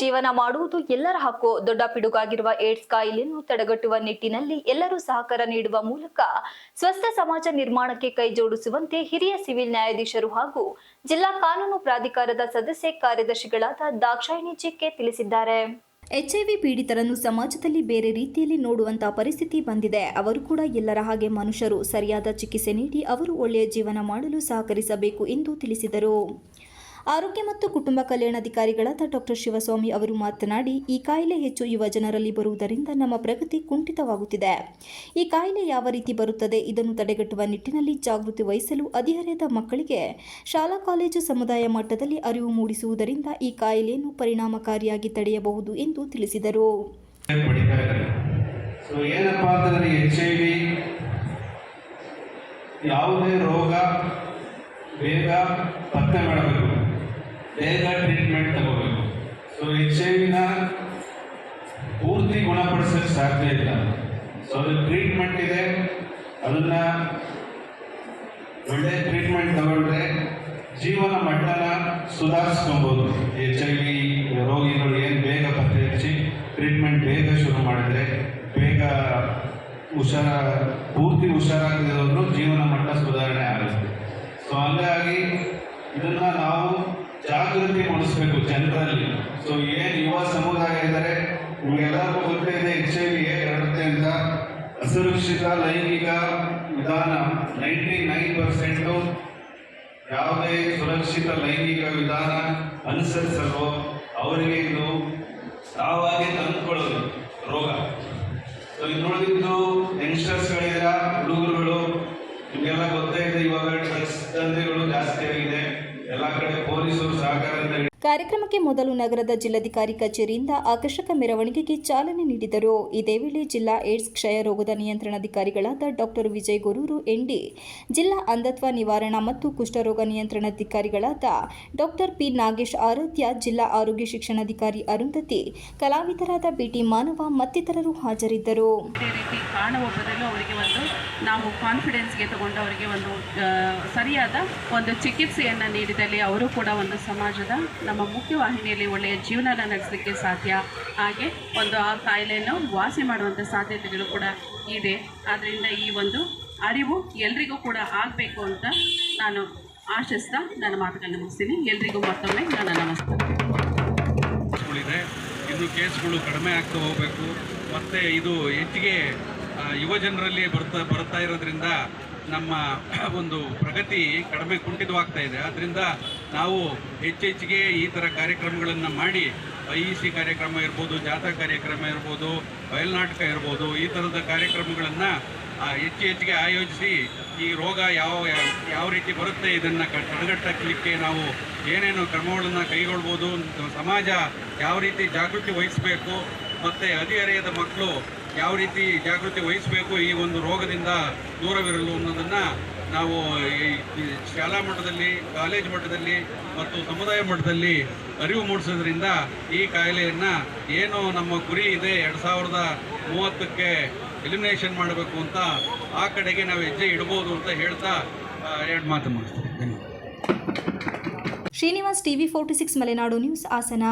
ಜೀವನ ಮಾಡುವುದು ಎಲ್ಲರ ಹಕ್ಕು. ದೊಡ್ಡ ಪಿಡುಗಾಗಿರುವ ಏಡ್ಸ್ ಕಾಯಿಲೆಯನ್ನು ತಡೆಗಟ್ಟುವ ನಿಟ್ಟಿನಲ್ಲಿ ಎಲ್ಲರೂ ಸಹಕಾರ ನೀಡುವ ಮೂಲಕ ಸ್ವಸ್ಥ ಸಮಾಜ ನಿರ್ಮಾಣಕ್ಕೆ ಕೈ ಜೋಡಿಸುವಂತೆ ಹಿರಿಯ ಸಿವಿಲ್ ನ್ಯಾಯಾಧೀಶರು ಹಾಗೂ ಜಿಲ್ಲಾ ಕಾನೂನು ಪ್ರಾಧಿಕಾರದ ಸದಸ್ಯ ಕಾರ್ಯದರ್ಶಿಗಳಾದ ದಾಕ್ಷಾಯಿಣಿ ಚಿಕ್ಕೆ ತಿಳಿಸಿದ್ದಾರೆ. ಎಚ್ಐವಿ ಪೀಡಿತರನ್ನು ಸಮಾಜದಲ್ಲಿ ಬೇರೆ ರೀತಿಯಲ್ಲಿ ನೋಡುವಂತಹ ಪರಿಸ್ಥಿತಿ ಬಂದಿದೆ. ಅವರು ಕೂಡ ಎಲ್ಲರ ಹಾಗೆ ಮನುಷ್ಯರು. ಸರಿಯಾದ ಚಿಕಿತ್ಸೆ ನೀಡಿ ಅವರು ಒಳ್ಳೆಯ ಜೀವನ ಮಾಡಲು ಸಹಕರಿಸಬೇಕು ಎಂದು ತಿಳಿಸಿದರು. ಆರೋಗ್ಯ ಮತ್ತು ಕುಟುಂಬ ಕಲ್ಯಾಣಾಧಿಕಾರಿಗಳಾದ ಡಾಕ್ಟರ್ ಶಿವಸ್ವಾಮಿ ಅವರು ಮಾತನಾಡಿ, ಈ ಕಾಯಿಲೆ ಹೆಚ್ಚು ಯುವ ಜನರಲ್ಲಿ ಬರುವುದರಿಂದ ನಮ್ಮ ಪ್ರಗತಿ ಕುಂಠಿತವಾಗುತ್ತಿದೆ. ಈ ಕಾಯಿಲೆ ಯಾವ ರೀತಿ ಬರುತ್ತದೆ, ಇದನ್ನು ತಡೆಗಟ್ಟುವ ನಿಟ್ಟಿನಲ್ಲಿ ಜಾಗೃತಿ ವಹಿಸಲು ಹದಿಹರೆಯದ ಮಕ್ಕಳಿಗೆ ಶಾಲಾ, ಕಾಲೇಜು ಸಮುದಾಯ ಮಟ್ಟದಲ್ಲಿ ಅರಿವು ಮೂಡಿಸುವುದರಿಂದ ಈ ಕಾಯಿಲೆಯನ್ನು ಪರಿಣಾಮಕಾರಿಯಾಗಿ ತಡೆಯಬಹುದು ಎಂದು ತಿಳಿಸಿದರು. ಯಾವುದೇ ರೋಗ, ಬೇಗ ಪತ್ತೆ ಮಾಡಬೇಕು. ಬೇಗ ಟ್ರೀಟ್ಮೆಂಟ್ ತಗೋಬೇಕು. ಸೊ ಎಚ್ ಐ ವಿನ ಪೂರ್ತಿ ಗುಣಪಡಿಸೋಕ್ಕೆ ಸಾಧ್ಯ ಇಲ್ಲ. ಸೊ ಅದು ಟ್ರೀಟ್ಮೆಂಟ್ ಇದೆ. ಅದನ್ನ ಒಳ್ಳೆ ಟ್ರೀಟ್ಮೆಂಟ್ ತಗೊಂಡ್ರೆ ಜೀವನ ಮಟ್ಟನ ಸುಧಾರಿಸ್ಕೊಬೋದು. ಎಚ್ ಐ ವಿ ರೋಗಿಗಳು ಏನು ಬೇಗ ಪತ್ತೆ ಹಚ್ಚಿ ಟ್ರೀಟ್ಮೆಂಟ್ ಬೇಗ ಶುರು ಮಾಡಿದ್ರೆ, ಬೇಗ ಹುಷಾರ, ಪೂರ್ತಿ ಹುಷಾರಾಗದಿರೋದ್ರು ಜೀವನ ಮಟ್ಟ ಸುಧಾರಣೆ ಆಗುತ್ತೆ. ಸೊ ಹಂಗಾಗಿ ಇದನ್ನು ನಾವು ಜಾಗೃತಿ ಮೂಡಿಸಬೇಕು ಜನರಲ್ಲಿ. ಸೊ ಏನು ಯುವ ಸಮುದಾಯ ಇದ್ದಾರೆ ನಿಮಗೆಲ್ಲರಿಗೂ ಗೊತ್ತಿದೆ ಎಚ್ ಐ ವಿ ಹರಡುತ್ತೆ ಅಂತ. ಅಸುರಕ್ಷಿತ ಲೈಂಗಿಕ ವಿಧಾನ ನೈಂಟಿ ನೈನ್ ಪರ್ಸೆಂಟು ಯಾವುದೇ ಸುರಕ್ಷಿತ ಲೈಂಗಿಕ ವಿಧಾನ ಅನುಸರಿಸಲು ಅವರಿಗೆ ಇದು ತಾವಾಗಿ ತಂದುಕೊಳ್ಳೋದು ರೋಗ. ಸೊ ಇನ್ನುಳಿದಿದ್ದು ಸಹಕಾರದಿಂದ ಕಾರ್ಯಕ್ರಮಕ್ಕೆ ಮೊದಲು ನಗರದ ಜಿಲ್ಲಾಧಿಕಾರಿ ಕಚೇರಿಯಿಂದ ಆಕರ್ಷಕ ಮೆರವಣಿಗೆಗೆ ಚಾಲನೆ ನೀಡಿದರು. ಇದೇ ವೇಳೆ ಜಿಲ್ಲಾ ಏಡ್ಸ್ ಕ್ಷಯ ರೋಗದ ನಿಯಂತ್ರಣಾಧಿಕಾರಿಗಳಾದ ಡಾಕ್ಟರ್ ವಿಜಯ್ ಗುರೂರು ಎಂಡಿ ಜಿಲ್ಲಾ ಅಂಧತ್ವ ನಿವಾರಣಾ ಮತ್ತು ಕುಷ್ಠರೋಗ ನಿಯಂತ್ರಣಾಧಿಕಾರಿಗಳಾದ ಡಾಕ್ಟರ್ ಪಿ ನಾಗೇಶ್ ಆರಾಧ್ಯ, ಜಿಲ್ಲಾ ಆರೋಗ್ಯ ಶಿಕ್ಷಣಾಧಿಕಾರಿ ಅರುಂಧತಿ, ಕಲಾವಿದರಾದ ಬಿಟಿ ಮಾನವ ಮತ್ತಿತರರು ಹಾಜರಿದ್ದರು. ನಾವು ಕಾನ್ಫಿಡೆನ್ಸ್ಗೆ ತಗೊಂಡು ಅವರಿಗೆ ಒಂದು ಸರಿಯಾದ ಒಂದು ಚಿಕಿತ್ಸೆಯನ್ನು ನೀಡಿದಲ್ಲಿ ಅವರು ಕೂಡ ಒಂದು ಸಮಾಜದ ನಮ್ಮ ಮುಖ್ಯವಾಹಿನಿಯಲ್ಲಿ ಒಳ್ಳೆಯ ಜೀವನನ ನಡೆಸಲಿಕ್ಕೆ ಸಾಧ್ಯ. ಹಾಗೆ ಒಂದು ಆ ಕಾಯಿಲೆಯನ್ನು ವಾಸಿ ಮಾಡುವಂಥ ಸಾಧ್ಯತೆಗಳು ಕೂಡ ಇದೆ. ಆದ್ದರಿಂದ ಈ ಒಂದು ಅರಿವು ಎಲ್ರಿಗೂ ಕೂಡ ಆಗಬೇಕು ಅಂತ ನಾನು ಆಶಿಸ್ತಾ ನನ್ನ ಮಾತುಗಳನ್ನು ಮುಗಿಸ್ತೀನಿ. ಎಲ್ರಿಗೂ ಮತ್ತೊಮ್ಮೆ ನನ್ನ ನಮಸ್ಕಾರ. ಇನ್ನು ಕೇಸ್ಗಳು ಕಡಿಮೆ ಆಗ್ತಾ ಹೋಗಬೇಕು. ಮತ್ತು ಇದು ಹೆಚ್ಚಿಗೆ ಯುವ ಜನರಲ್ಲಿ ಬರ್ತಾ ಬರ್ತಾ ಇರೋದ್ರಿಂದ ನಮ್ಮ ಒಂದು ಪ್ರಗತಿ ಕಡಿಮೆ ಕುಂಠಿತವಾಗ್ತಾ ಇದೆ. ಆದ್ದರಿಂದ ನಾವು ಹೆಚ್ಚೆಚ್ಚಿಗೆ ಈ ಥರ ಕಾರ್ಯಕ್ರಮಗಳನ್ನು ಮಾಡಿ ಐ ಇ ಸಿ ಕಾರ್ಯಕ್ರಮ ಇರ್ಬೋದು, ಜಾಥಾ ಕಾರ್ಯಕ್ರಮ ಇರ್ಬೋದು, ಬಯಲ್ನಾಟಕ ಇರ್ಬೋದು, ಈ ಥರದ ಕಾರ್ಯಕ್ರಮಗಳನ್ನು ಹೆಚ್ಚು ಹೆಚ್ಚಿಗೆ ಆಯೋಜಿಸಿ ಈ ರೋಗ ಯಾವ ಯಾವ ರೀತಿ ಬರುತ್ತೆ ಇದನ್ನು ತಡೆಗಟ್ಟಲಿಕ್ಕೆ ನಾವು ಏನೇನು ಕ್ರಮಗಳನ್ನು ಕೈಗೊಳ್ಬೋದು, ಸಮಾಜ ಯಾವ ರೀತಿ ಜಾಗೃತಿ ವಹಿಸಬೇಕು, ಮತ್ತು ಹದಿಹರೆಯದ ಮಕ್ಕಳು ಯಾವ ರೀತಿ ಜಾಗೃತಿ ವಹಿಸಬೇಕು ಈ ಒಂದು ರೋಗದಿಂದ ದೂರವಿರಲು ಅನ್ನೋದನ್ನು ನಾವು ಶಾಲಾ ಮಟ್ಟದಲ್ಲಿ, ಕಾಲೇಜ್ ಮಟ್ಟದಲ್ಲಿ ಮತ್ತು ಸಮುದಾಯ ಮಟ್ಟದಲ್ಲಿ ಅರಿವು ಮೂಡಿಸೋದ್ರಿಂದ ಈ ಕಾಯಿಲೆಯನ್ನು ಏನು ನಮ್ಮ ಗುರಿ ಇದೆ, ಎರಡು ಸಾವಿರದ ಮೂವತ್ತಕ್ಕೆ ಎಲಿಮಿನೇಷನ್ ಮಾಡಬೇಕು ಅಂತ ಆ ಕಡೆಗೆ ನಾವು ಹೆಜ್ಜೆ ಇಡ್ಬೋದು ಅಂತ ಹೇಳ್ತಾ ಎರಡು ಮಾತು ಮಾಡ್ತೀವಿ Srinivas TV forty six Malenadu news Hassan.